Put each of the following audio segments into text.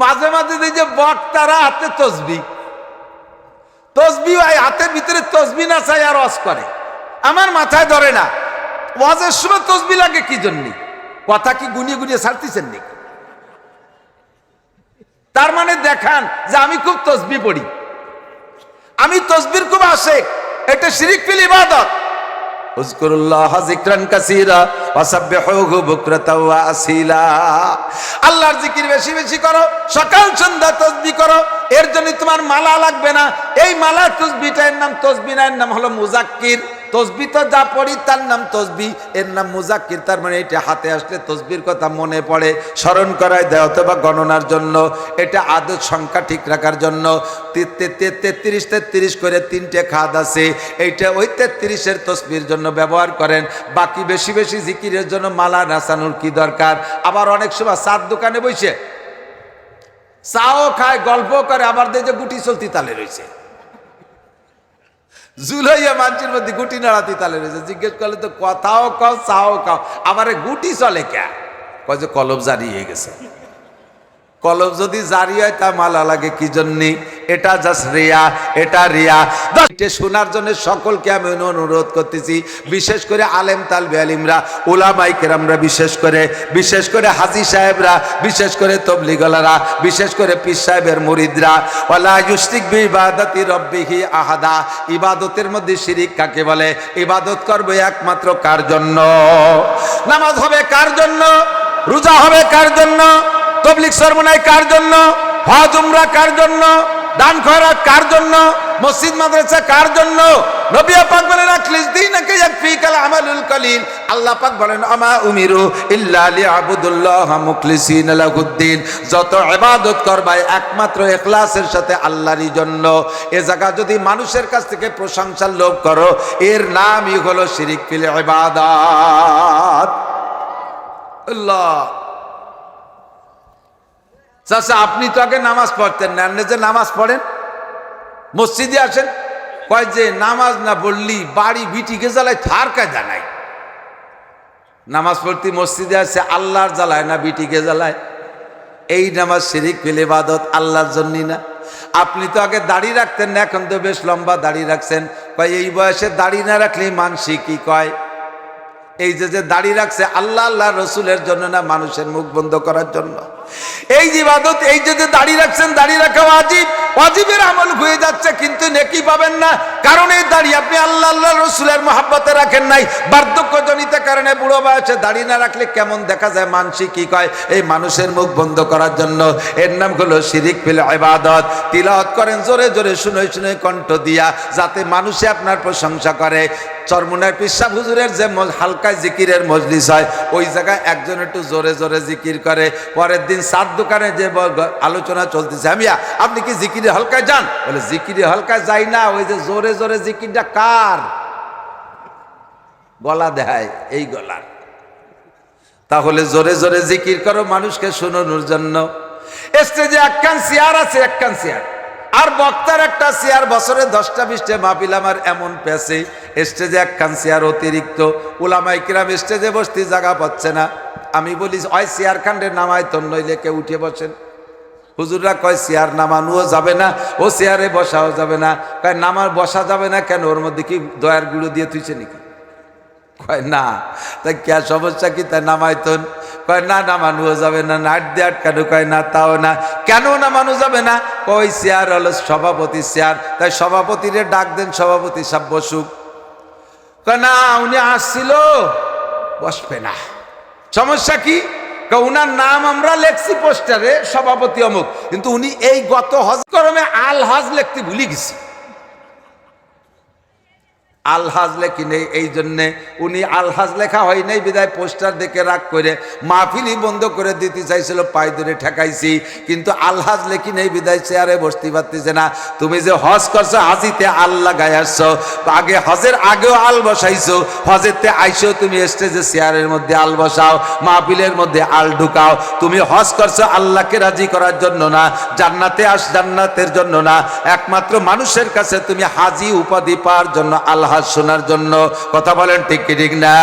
মাঝে মাঝে এই যে বক্তারা হাতে তসবি। তসবি হাতের ভিতরে তসবি না চাই আর অস করে। আমার মাথায় ধরে না। ওয়াজের সময় তসবি লাগে কি জন্যে? কথা কি গুনিয়ে গুনিয়ে ছাড়তেছেন নাকি? তার মানে দেখান যে আমি খুব তসবি পড়ি। আমি তসবির খুব আসে। এটা শিরিক ফিল ইবাদত। উজকুরুল্লাহ যিকরান কাসীরা, ওয়াসাব্বিহুহু বুকরাতাও ওয়া আসীলা। আল্লাহর জিকির বেশি বেশি করো, সকাল সন্ধ্যা তসবি করো, এর জন্য তোমার মালা লাগবে না। এই মালা তসবিটা এর নাম, তসবি না এর নাম হলো মুজাক্কির। তসবি তো যা পড়ি তার নাম তসবি, এর নাম মুজাক্কির, তার মানে এটা হাতে আসলে তসবির কথা মনে পড়ে, স্মরণ করায় দেয় অথবা গণনার জন্য, এটা আদত সংখ্যা ঠিক রাখার জন্য তেত্রিশ তেত্রিশ করে তিনটে খাদ আছে, এইটা ওই তেত্রিশের তসবির জন্য ব্যবহার করেন, বাকি বেশি বেশি জিকিরের জন্য মালা নাচানোর কি দরকার? আবার অনেক সময় চার দোকানে বসে, চাও খায়, গল্প করে, আবার দেখে গুটি চলতি তালে রয়েছে। জুলাইয়া মানুষের মধ্যে গুটি নাড়াতি তালে রয়েছে। জিজ্ঞেস করলে তো কথাও কাও, চাও কাও। আমার গুটি চলে কে? কয় যে কলম জারি হয়ে গেছে। কলম যদি জারি হয় তা মালা লাগে, কি জন্যে? এটা জাস্ট রিয়া, এটা রিয়া। এটা শোনার জন্য সকলকে আমি অনুরোধ করতেছি, বিশেষ করে আলেম তালবে আলিমরা ওলামাই কেরামরা বিশেষ করে বিশেষ করে হাজি সাহেবরা, বিশেষ করে তবলিগলারা, বিশেষ করে পীর সাহেবের মুরিদরা। ওলা ইউস্তিক ইবাদতি রব্বিহি আহাদা। ইবাদতের মধ্যে শিরিক কাকে বলে? ইবাদত করবে একমাত্র কার জন্য? নামাজ হবে কার জন্য? রোজা হবে কার জন্য? তবলিক সরমনাই কার জন্য? হজ, উমরা কার জন্য? দান খয়রাত কার জন্য? মসজিদ, মাদ্রাসা কার জন্য? নবী পাক বলেন, আখলিস দীনাকে ইয়াকফিকাল আমালুল কলিল। আল্লাহ পাক বলেন, আমা উমিরু ইল্লা লিয়াবুদুল্লাহ মুখলিসিন লাহুদ্দিন। যত ইবাদত করবাই একমাত্র ইখলাসের সাথে আল্লাহরই জন্য। এ জায়গা যদি মানুষের কাছ থেকে প্রশংসার লোভ করো, এর নামই হলো শিরিক ফিল ইবাদাত। আল্লাহ চাচা আপনি তো আগে নামাজ পড়তেন না। আপনি যে নামাজ পড়েন, মসজিদে আসেন, কয় যে নামাজ না বললি, বাড়ি বিটিকে জ্বালায় থার কায়দা নাই। নামাজ পড়তে মসজিদে আসে, আল্লাহর জ্বালায় না বিটিকে জ্বালায় এই নামাজ শিরিক ফেলে বাদত আল্লাহর জন্যই না। আপনি তো আগে দাড়ি রাখতেন না, এখন তো বেশ লম্বা দাড়ি রাখছেন। কয়, এই বয়সে দাড়ি না রাখলে মানসি কি কয়? এই যে যে দাড়ি রাখছে, আল্লাহ আল্লাহ রসুলের জন্য না মানুষের মুখ বন্ধ করার জন্য। এই যে ইবাদত, এই যে যে দাড়ি রাখছেন দাঁড়িয়ে রাখা অজীব অজীবের আমল হয়ে যাচ্ছে, কিন্তু নেকি পাবেন না। কারণ এই দাড়ি আপনি আল্লাহ আল্লাহ রসুলের মহাব্বতে রাখেন নাই। বার্ধক্যজনিত কারণে বুড়ো বয়সে দাড়ি না রাখলে কেমন দেখা যায়? মানসিক কি কয়? এই মানুষের মুখ বন্ধ করার জন্য। এর নাম হলো শিরিক ফিল ইবাদত। তিলাওয়াত করেন, জোরে জোরে শুনে শুনে কণ্ঠ দিয়া, যাতে মানুষে আপনার প্রশংসা করে। চরমুনার পিসাব হুজুরের যে হালকা জিকিরের মজলিস হয়, ওই জায়গায় একজন একটু জোরে জোরে জিকির করে। পরের দিন সাত দোকানে যে আলোচনা চলতেছে আমিয়া আপনি কি জিকিরে হালকায় যান? বলে জিকিরে হালকায় যাই না, ওই যে জোরে জোরে জিকিরটা কার? গলা দেয় এই গলার। তাহলে জোরে জোরে জিকির করো মানুষকে শোনানোর জন্য। স্টেজে একখান চেয়ার আছে একখান চেয়ার। আর বক্তার একটা চেয়ার, বছরে দশটা বিশটা মাহফিল আমার এমন পেছে স্টেজে একখান চেয়ার অতিরিক্ত। ওলামাই কিরাম স্টেজে বসতে জায়গা পাচ্ছে না। আমি বলি, ওই চেয়ার খান্ডের নামায় তো নইলে কেউ উঠে বসেন। হুজুররা কয়, চেয়ার নামানোও যাবে না, ও চেয়ারে বসাও যাবে না। কয়, নামার বসা যাবে না কেন? ওর মধ্যে কি দয়ার গুঁড়ো দিয়ে তুইছে নাকি? কয়, না। তাই কে সমস্যা কি? তাই নামাইতন। কয়, না নামানো যাবে না। নাট দিয়ে আটকানো। কয়, না, তাও না। কেন নামানো যাবে না? কই চেয়ার হলো সভাপতি চেয়ার। তাই সভাপতিরে ডাক দেন, সভাপতি সব বসুক। কয়, না, উনি আসছিল। বসবে না। সমস্যা কি? উনার নাম আমরা লেখছি পোস্টারে সভাপতি অমুক। কিন্তু উনি এই গত হজ করমে আল হজ লিখতে ভুলে গেছি। আলহাজ লেখি নেই, এই জন্যে উনি আলহাজ লেখা হয় নাই, বিদায় পোস্টার দেখে রাগ করে মাহফিলি বন্ধ করে দিতে চাইছিল, পায়ে ধরে ঠেকাইছি। কিন্তু আলহাজ লেখি নেই, বিদায় চেয়ারে বসতে পারতেছে না। তুমি যে হজ করছ, হাজিতে আল্লাহ গায়ে আসছো। আগে হজের আগেও আল বসাইছো হজেরতে আইসো তুমি স্টেজে, চেয়ারের মধ্যে আল বসাও, মাহফিলের মধ্যে আল ঢুকাও। তুমি হজ করছ আল্লাহকে রাজি করার জন্য না, জান্নাতে আস জান্নাতের জন্য না। একমাত্র মানুষের কাছে তুমি হাজি উপাধি পাওয়ার জন্য আল্লাহ আওয়াজ শোনার জন্য কথা বলেন ঠিক কি, ঠিক না?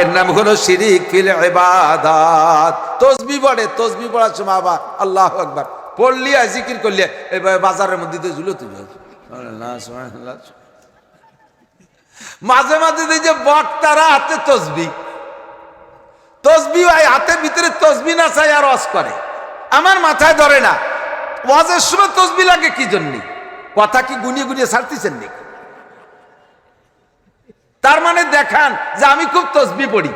এর নাম হলো শিরিক ফিল ইবাদাত। তসবি পড়ে, তসবি পড়ার সময় আবার আল্লাহ একবার পড়লি আর জিকির করলি, এবার বাজারের মধ্যে দিয়ে ঝুলো তুই মাঝে মাঝে যে বক্তারা হাতে তসবি। তসবি হাতের ভিতরে তসবি না চাই আর অস করে। আমার মাথায় ধরে না। ওয়াজের সময় তসবি লাগে কি জন্যে? কথা কি গুনিয়ে গুনিয়ে ছাড়তেছেন নাকি? তার মানে দেখান যে আমি খুব তসবি পড়ি।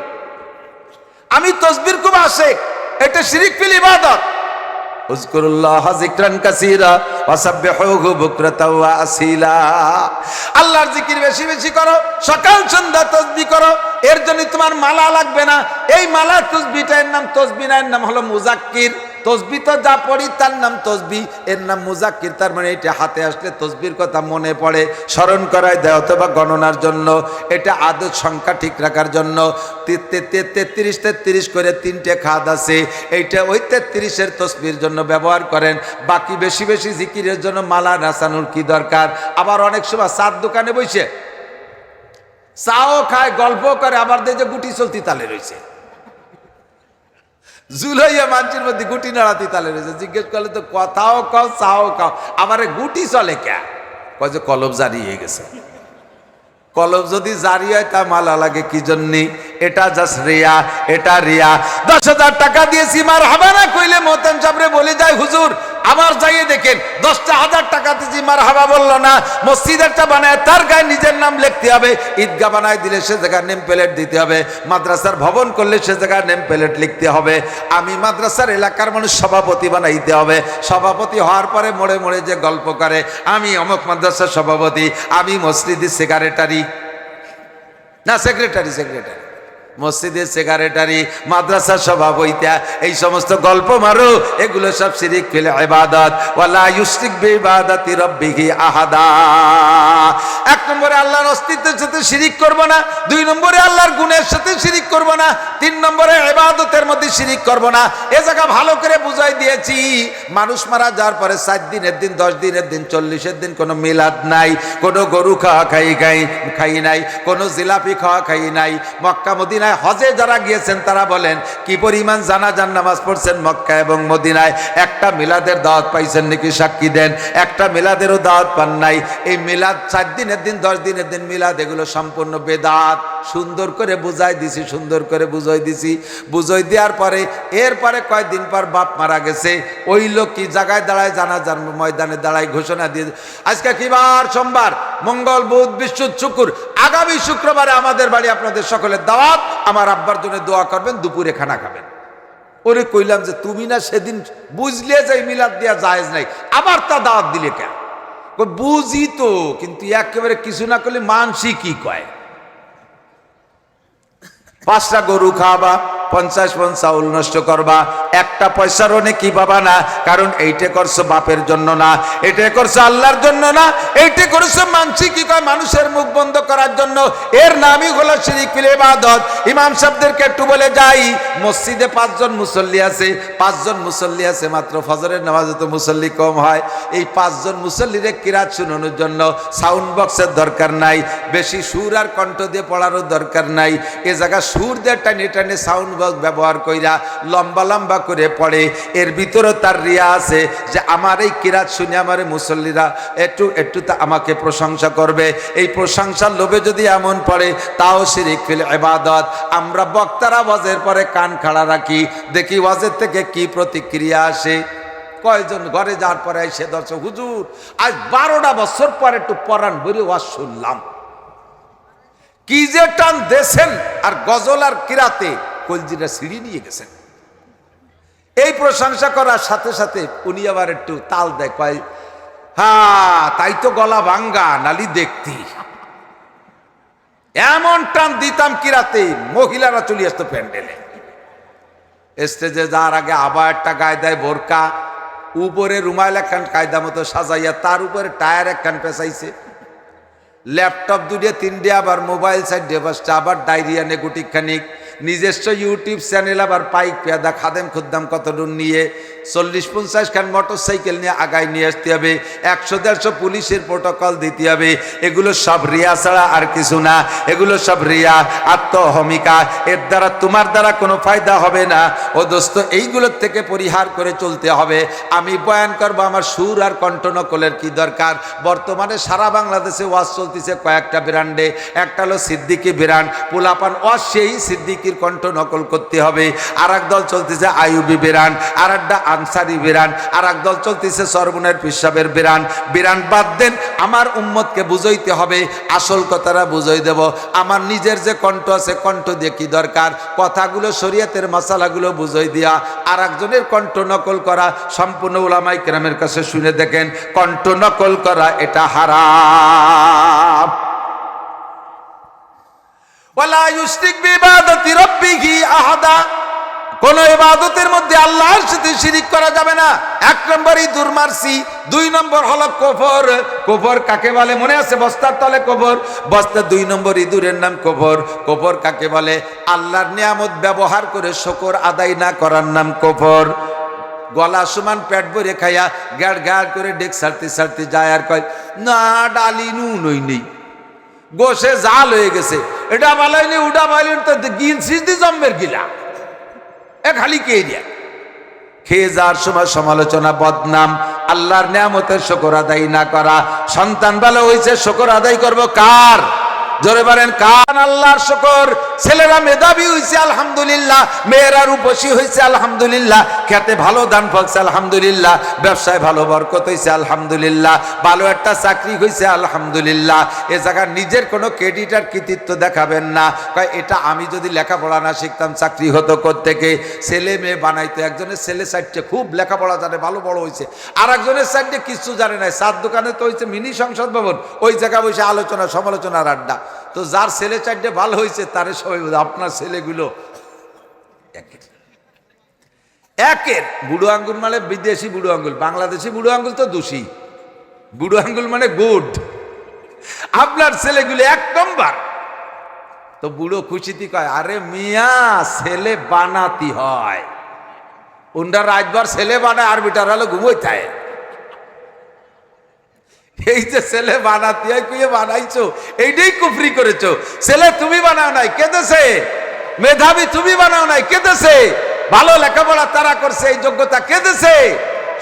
আমি তসবির খুব আসে, এটা শিরিক ফিল ইবাদত। জিকির বেশি বেশি করো, সকাল সন্ধ্যা করো, এর জন্য তোমার মালা লাগবে না। এই মালা তসবিটা এর নাম, তসবি না এর নাম হলো মুজাক্কির। তসবি তো যা পড়ি তার নাম তসবি, এর নাম মুজাক্কির। তার মানে এটা হাতে আসলে তসবির কথা মনে পড়ে, স্মরণ করায় দেয় অথবা গণনার জন্য। এটা আদত সংখ্যা ঠিক রাখার জন্য। তেত্রিশ তেত্রিশ করে তিনটে খাদ আছে। এইটা ওই তেত্রিশের তসবির জন্য ব্যবহার করেন। বাকি বেশি বেশি জিকিরের জন্য মালা নাচানোর কি দরকার? আবার অনেক সময় চার দোকানে বসে চাও খায় গল্প করে, আবার দেখে গুটি চলতি তালে রয়েছে। জুলাইয়া মানুষের মধ্যে গুটি নাড়াতি তালে রয়েছে। জিজ্ঞেস করলে তো কথাও কাও, চাও কাও। আমার গুটি চলে ক্যা কয় যে কলব জারি হয়ে গেছে। কলব যদি জারি হয় তা মালা লাগে, কি জন্যে? এটা জাস্ট রিয়া, এটা রিয়া। দশ হাজার টাকা দিয়েছি, মার হাবা না কইলে মোহতাম সাবরে বলে যায়, হুজুর আবার যাইয়ে দেখেন, দশটা হাজার টাকা দিয়েছি, মার হাবা বলল না। মসজিদ একটা বানায়, তার গায়ে নিজের নাম লিখতে হবে। ঈদগা বানায় দিলে সে জায়গায় নেম প্লেট দিতে হবে। মাদ্রাসার ভবন করলে সে জায়গায় নেম প্লেট লিখতে হবে। আমি মাদ্রাসার এলাকার মানুষ সভাপতি বানাইতে হবে। সভাপতি হওয়ার পরে মোড়ে মোড়ে যে গল্প করে, আমি অমুক মাদ্রাসার সভাপতি, আমি মসজিদের সেক্রেটারি না সেক্রেটারি সেক্রেটারি মসজিদের সেক্রেটারি মাদ্রাসার সভাপতিতা এই সমস্ত গল্প মারো, এগুলো সব শিরিক ফেলে ইবাদত। ওয়ালা ইউশরিক রাব্বিহি আহাদা। এক নম্বরে আল্লাহর অস্তিত্বের সাথে শিরিক করব না, দুই নম্বরে আল্লাহর গুণের সাথে শিরিক করব না, তিন নম্বরে ইবাদতের মধ্যে শিরিক করব না। এ জায়গা ভালো করে বুঝাই দিয়েছি। মানুষ মারা যাওয়ার পরে সাত দিনের দিন, দশ দিনের দিন, চল্লিশের দিন কোনো মিলাদ নাই, কোনো গরু খাওয়া খাই খাই খাই নাই, কোনো জিলাপি খাওয়া খাই নাই, মক্কা মদিনায় হজে যারা গিয়েছেন, তারা বলেন, কি পরিমাণ জানাজান নামাজ পড়ছেন মক্কা এবং মদিনায়? একটা মিলাদের দাওয়াত পাইছেন নাকি সাক্ষী দেন? একটা মিলাদেরও দাওয়াত পান নাই। এই মিলাদ চার দিনের দিন, দশ দিনের দিন মিলাদ, এগুলো সম্পূর্ণ বেদাত। সুন্দর করে বুঝাই দিছি, সুন্দর করে বুঝাই দিছি। বুঝাই দেওয়ার পরে, এরপরে কয়েকদিন পর বাপ মারা গেছে। ওই লোক কি জায়গায় দাঁড়ায়, জানাজার ময়দানে দাঁড়ায় ঘোষণা দিয়ে, আজকে কি বার সোমবার? মঙ্গল, বুধ বিশ্ব শুকুর আগামী শুক্রবারে আমাদের বাড়ি আপনাদের সকলের দাওয়াত। আমার আব্বার জন্য দোয়া করবেন, দুপুরে খানা খাবেন। ওরে কইলাম যে, তুমি না সেদিন বুঝলে যে মিলাদ দেওয়া জায়েজ নাই। আবার তা দাওয়াত দিলে কেন? বুঝি তো, কিন্তু একেবারে কিছু না করলে মানসি কি কয়? পাঁচটা গরু খাওয়াবা পঞ্চাশ পন চাউল নষ্ট করবা। একটা পয়সার অনেক কি পাবা না, কারণ এইটা করছ বাপের জন্য না এটা করছ আল্লাহর জন্য না, এইটা করছ মানসি কি কয় মানুষের মুখ বন্ধ করার জন্য। এর নামই হলো শিরিক ফিল ইমাম সাহেবদেরকে একটু বলে যাই, মসজিদে পাঁচজন মুসল্লি আছে, পাঁচজন মুসল্লি আছে মাত্র, ফজরের নামাজে তো মুসল্লি কম হয়। এই পাঁচজন মুসল্লিরে কিরাত শুনানোর জন্য সাউন্ড বক্সের দরকার নাই, বেশি সুর আর কণ্ঠ দিয়ে পড়ারও দরকার নাই। এ জায়গা সুর দিয়ে টানে টানে সাউন্ড বক্স ব্যবহার কইরা লম্বা লম্বা করে পড়ে। এর ভিতরে তার রিয়া আছে যে, আমার এই কিরাত শুনে আমার মুসল্লিরা একটু একটু তা আমাকে প্রশংসা করবে। এই প্রশংসার লোভে যদি এমন পড়ে, তাও শিরিক ফিল ইবাদত। আমরা বক্তারা ওয়াজের পরে কান খাড়া রাখি। দেখি ওয়াজের থেকে কি প্রতিক্রিয়া আসে। কয়জন ঘরে যাওয়ার পরে সে দর্শক হুজুর, আজ বারোটা বছর পরে একটু পরাণ বলে ওয়াজ শুনলাম। কি যে টান দেশেন আর গজল আর কিরাতে কলজিরা সিঁড়ি নিয়ে গেছেন। এই প্রশংসা করার সাথে সাথে উনি আবার একটু তাল দেয়, কয় হ্যাঁ তাই তো গলা ভাঙ্গা, নালি দেখতি। এমন টান দিতাম কিরাতে মহিলারা চলে আসতো প্যান্ডেলে। স্টেজে যাওয়ার আগে আবার একটা গায়ে দেয় বোরকা, উপরে রুমাইল একখান কায়দা মতো সাজাইয়া তার উপরে টায়ার একখান পেঁচাইছে। ল্যাপটপ দুটিয়ে তিনটে, আবার মোবাইল সাইড পাঁচটা আবার ডায়রিয়া নেগুটিক খানিক নিজস্ব ইউটিউব চ্যানেল আবার পাইক পেয়াদা, খাদেম খুদ্দাম কত দূর নিয়ে চল্লিশ পঞ্চাশ খান মোটর সাইকেল নিয়ে আগায় নিয়ে আসতে হবে, একশো দেড়শো পুলিশের প্রোটোকল দিতে হবে, এগুলো সব রিয়া ছাড়া আর কিছু না, এগুলো সব রিয়া আত্মহমিকা, এর দ্বারা তোমার দ্বারা কোনো ফায়দা হবে না। ও দোস্ত, এইগুলোর থেকে পরিহার করে চলতে হবে। আমি বয়ান করব, আমার সুর আর কণ্ঠনকলের কি দরকার? বর্তমানে সারা বাংলাদেশে ওয়াজ চলতেছে কয়েকটা ব্র্যান্ডে, একটা হলো সিদ্দিকি ব্র্যান্ড, পোলাপান ওয়াজ সেই সিদ্দিকির কণ্ঠ নকল করতে হবে। আর দল চলতেছে আইউবি ব্র্যান্ড আর একটা আনসারি ব্র্যান্ড আর দল চলতেছে সরবনের পিসাবের ব্র্যান্ড ব্র্যান্ড বাদ দেন, আমার উম্মতকে বুঝাইতে হবে, আসল কথাটা বুঝাই দেব। আমার নিজের যে কণ্ঠ আছে, কণ্ঠ দিয়ে কি দরকার? কথাগুলো, শরীয়তের মশালাগুলো বুঝাই দিয়া আর একজনের কণ্ঠ নকল করা সম্পূর্ণ ওলামাই কেরামের কাছে শুনে দেখেন, কণ্ঠ নকল করা এটা হারাম। ওয়ালা ইউশরিক বিইবাদাতি রাব্বিহি আহাদা। কোন ইবাদতের মধ্যে আল্লাহর সাথে শিরিক করা যাবে না। এক নম্বরই দুর্মার্সি, দুই নম্বর হলো কবর কবর কাকে বলে? মনে আছে বস্তার তলে কবর বস্তার দুই নম্বর ইঁদুরের নাম কবর কবর কাকে বলে? আল্লাহর নিয়ামত ব্যবহার করে শকর আদায় না করার নাম কবর গলা সমান পেট ভরে খাইয়া গ্যাড় গ্যাড় করে ডেক সারতে সারতে যায় আর কয়, না, ডালি নুন ওই নেই। গোসে জাল হয়ে গেছে। এটা বালাইনি, উডা বালাইনি, তো গিল সিদ্ধি জম্মের গিলা। এ খালি কে দিয়া? খেয়ে যাওয়ার সময় সমালোচনা, বদনাম, আল্লাহর নিয়ামতের শকর আদায় না করা। সন্তান ভালো হয়েছে শকর আদায় করব কার? জোরে বলেন, কান আল্লাহর শকর। ছেলেরা মেধাবী হয়েছে আলহামদুলিল্লাহ। মেয়েরা রূপসী হয়েছে আলহামদুলিল্লাহ। খেতে ভালো, দান ফলছে আলহামদুলিল্লাহ। ব্যবসায় ভালো, বরকত হয়েছে আলহামদুলিল্লাহ। ভালো একটা চাকরি হয়েছে আলহামদুলিল্লাহ। এ জায়গায় নিজের কোনো ক্রেডিট আর কৃতিত্ব দেখাবেন না। কয়, এটা আমি যদি লেখাপড়া না শিখতাম, চাকরি হতো থেকে ছেলে মেয়ে বানাইতো, একজনের ছেলে সাইডে খুব লেখাপড়া জানে, ভালো বড় হয়েছে আর একজনের সাইডে কিছু জানে না সাত দোকানে তো হয়েছে মিনি সংসদ ভবন। ওই জায়গায় বসে আলোচনা, সমালোচনার আড্ডা। তো যার ছেলে চারটে ভালো হয়েছে, তারে সবাই আপনার ছেলেগুলো একের। একের। বুড়ো আঙ্গুল মানে বিদেশি বুড়ো আঙ্গুল, বাংলাদেশি বুড়ো আঙ্গুল তো দোষী। বুড়ো আঙ্গুল মানে গুড। আপনার ছেলেগুলো এক নম্বর। তো বুড়ো খুশিতে কয়, আরে মিয়া, ছেলে বানাতি হয়। উন্ডার রাজবার ছেলে বানায়, আর বিটার হলো ঘুমোই থাকে এই যে ছেলে বানাতে কুয়ে বানাইছো, এইটাই কুফরি করেছ। ছেলে তুমি বানাও নাই, কেঁদেছে? মেধাবী তুমি বানাও নাই, কেঁদেছে? ভালো লেখাপড়া তারা করছে, এই যোগ্যতা কেঁদেছে?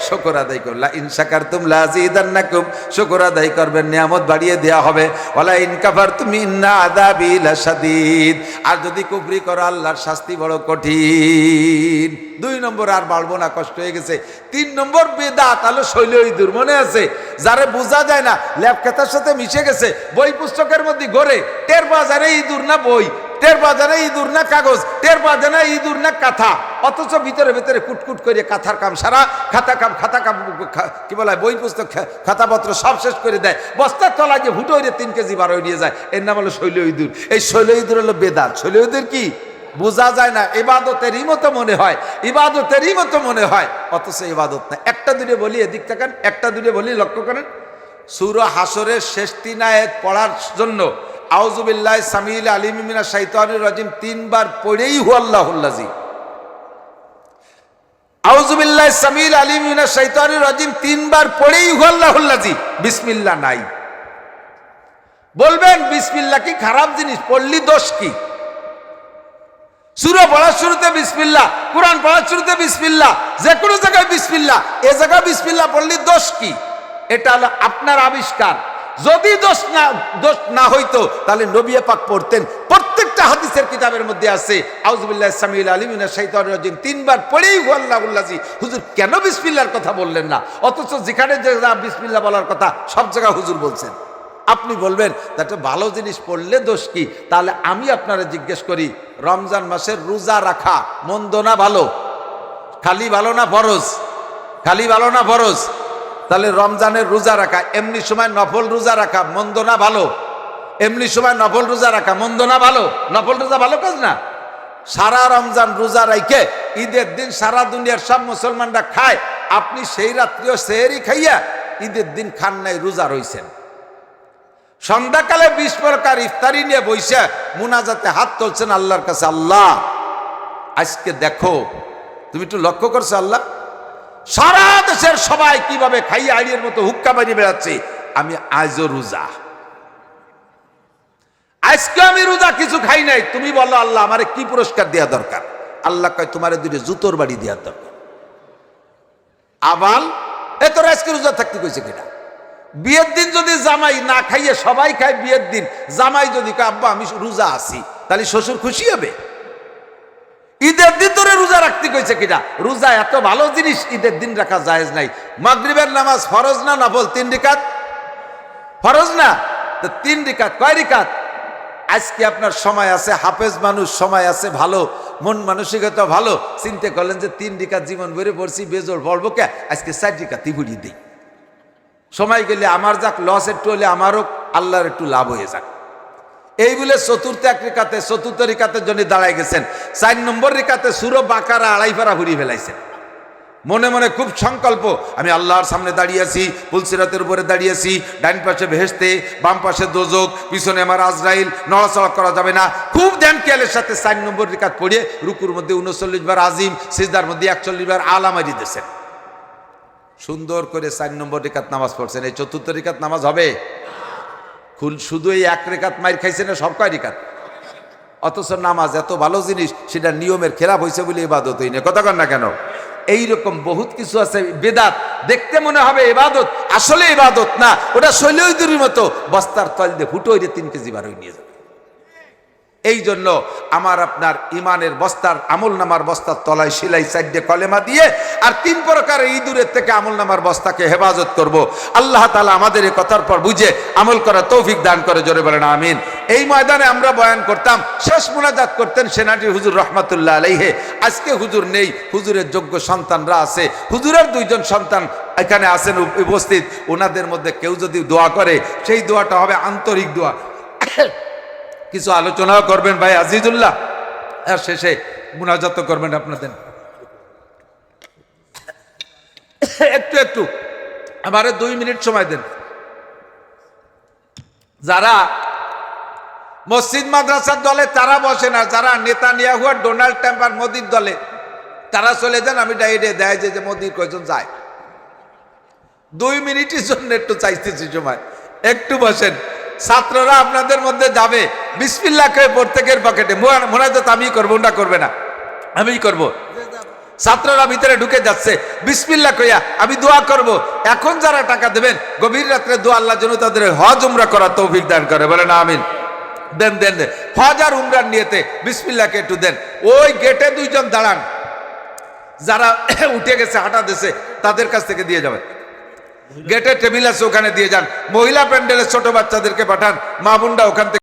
শকর আদায় করলা ইনসাকার তুম লাজিদান্নাকুম শকর আদায় করবেন, নিয়ামত বাড়িয়ে দেয়া হবে। ওলা ইনকাফার তুমি ইন্না আদাবি লাসাদিদ আর যদি কুফরি করো, আল্লাহর শাস্তি বড় কঠিন। দুই নম্বর, আর বাড়বো না, কষ্ট হয়ে গেছে। তিন নম্বর বেদা তাহলে শৈল ইঁদুর মনে আছে। যারে বোঝা যায় না, ল্যাব খেতার সাথে মিশে গেছে, বই পুস্তকের মধ্যে গড়ে টের বাজারে ইঁদুর না বই, টের বাজারে ইঁদুর না কাগজ, টের বাজারে ইঁদুর না কাঁথা। অথচ ভিতরে ভিতরে কুটকুট করে কাঁথার কাম সারা, খাতা কাম খাতা কাম কি বলা, বই পুস্তক খাতাপত্র সব শেষ করে দেয়। বস্তার তলায় যে হুটো হয়ে তিন কেজি বারো নিয়ে যায়, এর নাম হলো শৈল ইঁদুর। এই শৈল ইঁদুর হলো বেদাত। শৈল ইঁদুর কি? বোঝা যায় না, ইবাদতেরই মতো মনে হয়, ইবাদতেরই মতো মনে হয়, অথচ ইবাদত না একটা দূরে বলি এদিক থাকেন একটা দূরে বলি লক্ষ্য করেন। সুর হাসরের শেষ তিন আয়াত পড়ার জন্য আউজুবিল্লাহ সামিল আলিমিনা শাইতানুর রাজিম তিনবার পড়েই হু আল্লাহুল্লাজি আউজুবিল্লাহ সামিল আলিমিনা শাইতানুর রাজিম, তিনবার পড়েই বিসমিল্লাহ নাই। বলবেন, বিসমিল্লাহ কি খারাপ জিনিস? পড়লি দোষ কি? সুরা পড়ার শুরুতে বিসমিল্লা কোরআন পড়ার শুরুতে বিসমিল্লা যে কোনো জায়গায় বিসমিল্লা এ জায়গায় বিসমিল্লা পড়লে দোষ কি? এটা হলো আপনার আবিষ্কার। যদি দোষ না দোষ না হইতো, তাহলে নবী পাক পড়তেন প্রত্যেকটা হাদিসের কিতাবের মধ্যে আছে আউজুবিল্লাহ সামিল আলিমিনা শাইতান রাজিম, তিনবার পড়েই আল্লাহ হুজুর কেন বিসমিল্লার কথা বললেন না? অথচ যেখানে যে বিসমিল্লা বলার কথা, সব জায়গায় হুজুর বলছেন। আপনি বলবেন একটা ভালো জিনিস পড়লে দোষ কি? তাহলে আমি আপনারা জিজ্ঞেস করি, রমজান মাসের রোজা রাখা মন্দ না ভালো? খালি ভালো না ফরজ? খালি ভালো না ফরজ? তাহলে রমজানের রোজা রাখা, এমনি সময় নফল রোজা রাখা মন্দ না ভালো? এমনি সময় নফল রোজা রাখা মন্দ না ভালো? নফল রোজা ভালো কাজ না? সারা রমজান রোজা রাইখে ঈদের দিন সারা দুনিয়ার সব মুসলমানরা খায়। আপনি সেই রাত্রিও সেহেরি খাইয়া ঈদের দিন খান নাই, রোজা রইছেন। সন্ধ্যাকালে বিশ প্রকার ইফতারি নিয়ে বইসে মুনাজাতে হাত তুলছেন আল্লাহর কাছে, আল্লাহ, আজকে দেখো, তুমি একটু লক্ষ্য করছ আল্লাহ? সারা দেশের সবাই কীভাবে খাইয়ে আড়িয়ের মতো হুক্কা বানিয়ে বেড়াচ্ছে? আমি আজও রোজা। আজকে আমি রোজা কিছু খাই নাই। তুমি বলো, আল্লাহ আমারে কি পুরস্কার দেওয়া দরকার? আল্লাহ কয়, তোমার দুটো জুতোর বাড়ি দেওয়ার দরকার। আবাল, এ তোর আজকে রোজা থাকতে কইছে কিনা? বিয়ের দিন যদি জামাই না খাইয়ে সবাই খায় বিয়ের দিন, জামাই যদি কয়, আব্বা, আমি রোজা আছি, তাহলে শ্বশুর খুশি হবে? ঈদের দিন তোরে রোজা রাখতে কইছে কিনা? রোজা এত ভালো জিনিস, ঈদের দিন রাখা জায়েজ নাই। মাগরিবের নামাজ ফরজ না, নফল তিন রিকাত? ফরজ না? তিন রিকাত, কয় রিকাত? আজকে আপনার সময় আছে, হাফেজ মানুষ সময় আছে, ভালো, মন মানসিকতা ভালো। চিন্তা করলেন যে তিন রিকাত জীবন ভরে পড়ছি বেজোর পড়ব কে? আজকে চার রিকাতই ভরিয়ে দিই। সময় গেলে আমার যাক লস একটু হলে আমারও আল্লাহর একটু লাভ হয়ে যাক। এই বলে চতুর্থ এক রেখাতে চতুর্থ রেখাতের জন্য দাঁড়ায় গেছেন। চার নম্বর রেখাতে সুরো বাকারা আড়াই পাড়া ঘুরিয়ে ফেলাইছেন। মনে মনে খুব সংকল্প, আমি আল্লাহর সামনে দাঁড়িয়ে আছি, পুলসিরাতের উপরে দাঁড়িয়ে আছি ডাইন পাশে ভেসতে, বাম পাশে দোজক, পিছনে আমার আজরাইল, নড়াচড়া করা যাবে না। খুব ধ্যান খেয়ালের সাথে চার নম্বর রেখাত পড়ে রুকুর মধ্যে উনচল্লিশ বার আজিম, সিজদার মধ্যে একচল্লিশ বার আলামারি দিয়েছেন। সুন্দর করে চার নম্বর রেখাত নামাজ পড়ছেন। এই চতুর্থ রেখাত নামাজ হবে? খুল, শুধু এই এক রেখাত মাইর খাইছে না, সব কয় রেখাত অথচ নামাজ এত ভালো জিনিস, সেটা নিয়মের খেলাপ হয়েছে বলে ইবাদত হই না কথা না কেন? এইরকম বহুত কিছু আছে, বেদাত। দেখতে মনে হবে এবাদত আসলে এবাদত না, ওটা শৈলদুরির মতো বস্তার তল দিয়ে ফুটো তিন কেজি বার নিয়ে যাবে। এই জন্য আমার আপনার ইমানের বস্তার আমল নামার বস্তার তলায় সেলাই সাইডে কলেমা দিয়ে আর তিন প্রকার ইঁদুরের থেকে আমল নামার বস্তাকে হেফাজত করব। আল্লাহ তালা আমাদের এই কথার পর বুঝে আমল করা তৌফিক দান করে, জোরে বলেন, আমিন। এই ময়দানে আমরা বয়ান করতাম, শেষ মোনাজাত করতেন সেনাটি হুজুর রহমাতুল্লাহ আলাইহে। আজকে হুজুর নেই, হুজুরের যোগ্য সন্তানরা আছে। হুজুরের দুইজন সন্তান এখানে আছেন উপস্থিত। ওনাদের মধ্যে কেউ যদি দোয়া করে, সেই দোয়াটা হবে আন্তরিক দোয়া। কিছু আলোচনাও করবেন ভাই আজিজুল্লাহ। আর শেষে মুনাজাত করবেন আপনাদের। একটু একটু, আমারে দুই মিনিট সময় দেন। যারা মসজিদ মাদ্রাসার দলে তারা বসে না, যারা নেতা নিয়া হুয়া ডোনাল্ড ট্রাম্প আর মোদির দলে তারা চলে যান, আমি ডাইরে দেয় যে যে মোদির কয়জন যায়। দুই মিনিটের জন্য একটু চাইতেছি সময়। একটু বসেন। ছাত্ররা আপনাদের মধ্যে যাবে। বিসমিল্লা করে প্রত্যেকের পকেটে মোনাজাত আমি করব না করবে না। আমি করব। ছাত্ররা ভিতরে ঢুকে যাচ্ছে। বিসমিল্লা কইয়া, আমি দোয়া করব। এখন যারা টাকা দেবেন, গভীর রাত্রে দোয়া আল্লাহ যেন তাদের হজ উমরা করা তৌফিক দান করে। বলে না আমিন। দেন দেন দেন। হজ আর উমরার নিয়েতে বিসমিল্লাকে একটু দেন। ওই গেটে দুইজন দাঁড়ান। যারা উঠে গেছে, হাঁটা দেশে তাদের কাছ থেকে দিয়ে যাবেন। গেটে টেবিল আছে, ওখানে দিয়ে যান। মহিলা প্যান্ডেলের ছোট বাচ্চাদেরকে পাঠান, মা বোনরা ওখান থেকে